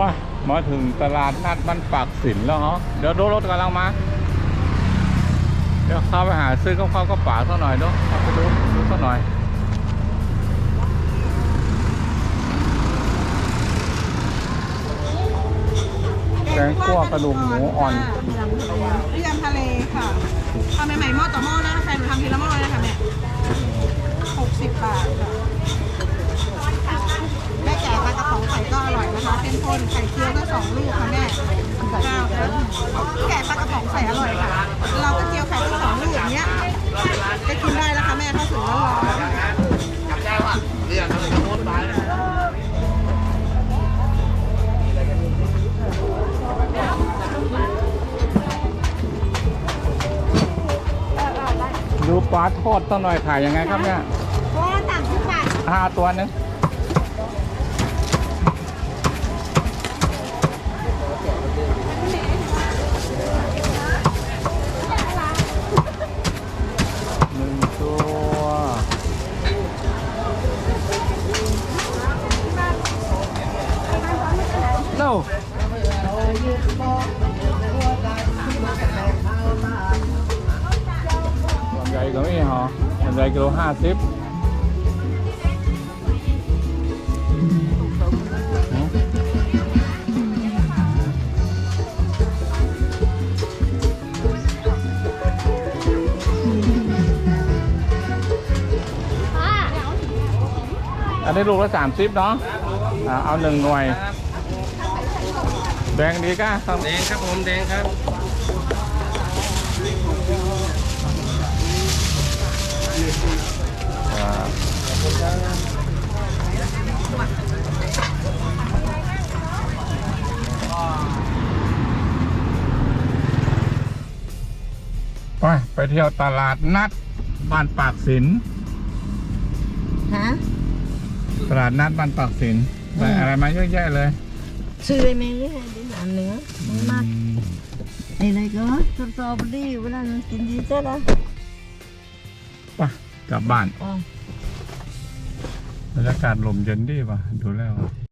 ไปมาถึงตลาดนัดบ้านปากสินแล้วเหรอเดี๋ยวรถรถกำลังมา เดี๋ยวเข้าไปหาซื้อกับข้าวกับป่าสักหน่อยเนาะเอาไปดูดูสักหน่อยแกงคั่วกระดูกหมูอ่อนเรียมทะเลค่ะทำใหม่ๆหม้อต่อหม้อนะแฟนหนูทำทีละหม้อเลยนะ ดูปลาทอดสักหน่อยขายยังไงครับเนี่ยๆก็ต่างสิบบาทห้าตัวนึงหนึ่งตัวโน่ส่ว ส่วนใหญ่กิโลห้าสิบอันนี้ลูกละสามสิบเนาะอ่าเอาหนึ่งหน่วย แดงดีก้าครับแดงครับผมแดงครับ ไปไปเที่ยวตลาดนัดบ้านปากสินฮะตลาดนัดบ้านปากสินได้อะไรมาเยอะแยะเลย ซื้อได้ไหมเนี่ยดิหนานเนื้อมันมากอะไรก็สตรอเบอรี่เวลามันกินดีจ้ะละไป กลับบ้านอ๋อบรรยากาศลมเย็นดีป่ะ ดูแล้ว